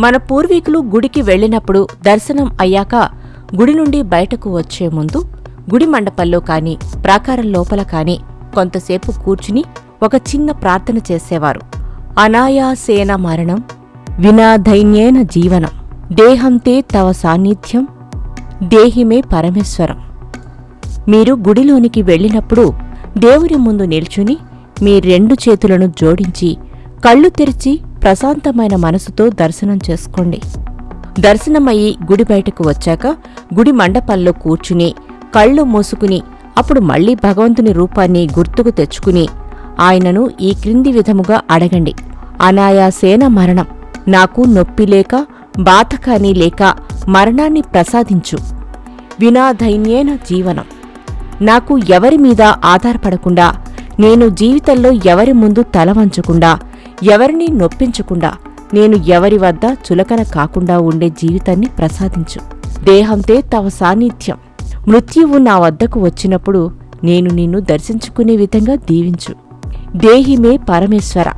మన పూర్వీకులు గుడికి వెళ్ళినప్పుడు దర్శనం అయ్యాక గుడి నుండి బయటకు వచ్చే ముందు గుడి మండపంలో కాని ప్రాకారం లోపల కాని కొంతసేపు కూర్చుని ఒక చిన్న ప్రార్థన చేసేవారు. అనాయాసేన మరణం వినాధైన్యేన జీవనం దేహంతే తవ సాన్నిధ్యం దేహిమే పరమేశ్వరం. మీరు గుడిలోనికి వెళ్ళినప్పుడు దేవుని ముందు నిల్చుని మీ రెండు చేతులను జోడించి కళ్ళు తెరిచి ప్రశాంతమైన మనసుతో దర్శనం చేసుకోండి. దర్శనమయ్యి గుడి బయటకు వచ్చాక గుడి మండపంలో కూర్చుని కళ్ళు మూసుకుని అప్పుడు మళ్ళీ భగవంతుని రూపాన్ని గుర్తుకు తెచ్చుకుని ఆయనను ఈ క్రింది విధముగా అడగండి. అనాయాసేన మరణం. నాకు నొప్పి లేక బాధకాని లేక మరణాన్ని ప్రసాదించు. వినాధైన్యేన జీవనం. నాకు ఎవరి మీద ఆధారపడకుండా నేను జీవితంలో ఎవరి ముందు తల వంచకుండా ఎవరిని నొప్పించకుండా నేను ఎవరి వద్ద చులకన కాకుండా ఉండే జీవితాన్ని ప్రసాదించు. దేహంతే తవ సాన్నిధ్యం. మృత్యువు నా వద్దకు వచ్చినప్పుడు నేను నిన్ను దర్శించుకునే విధంగా దీవించు. దేహిమే పరమేశ్వర.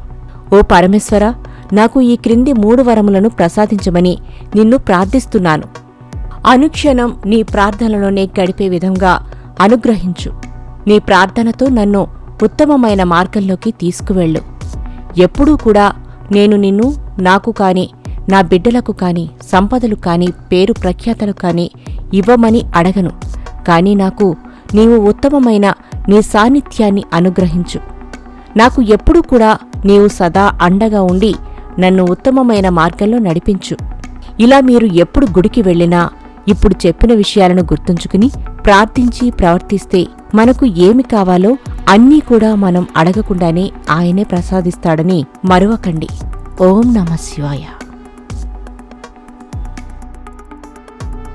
ఓ పరమేశ్వర నాకు ఈ క్రింది మూడు వరములను ప్రసాదించమని నిన్ను ప్రార్థిస్తున్నాను. అనుక్షణం నీ ప్రార్థనలోనే గడిపే విధంగా అనుగ్రహించు. నీ ప్రార్థనతో నన్ను ఉత్తమమైన మార్గంలోకి తీసుకువెళ్ళు. ఎప్పుడూ కూడా నేను నిన్ను నాకు కాని నా బిడ్డలకు కాని సంపదలు కాని పేరు ప్రఖ్యాతలు కాని ఇవ్వమని అడగను. కాని నాకు నీవు ఉత్తమమైన నీ సాన్నిధ్యాన్ని అనుగ్రహించు. నాకు ఎప్పుడూ కూడా నీవు సదా అండగా ఉండి నన్ను ఉత్తమమైన మార్గంలో నడిపించు. ఇలా మీరు ఎప్పుడు గుడికి వెళ్ళినా ఇప్పుడు చెప్పిన విషయాలను గుర్తుంచుకుని ప్రార్థించి ప్రవర్తిస్తే మనకు ఏమి కావాలో అన్నీ కూడా మనం అడగకుండానే ఆయనే ప్రసాదిస్తాడని మరువకండి. ఓం నమ శివాయ.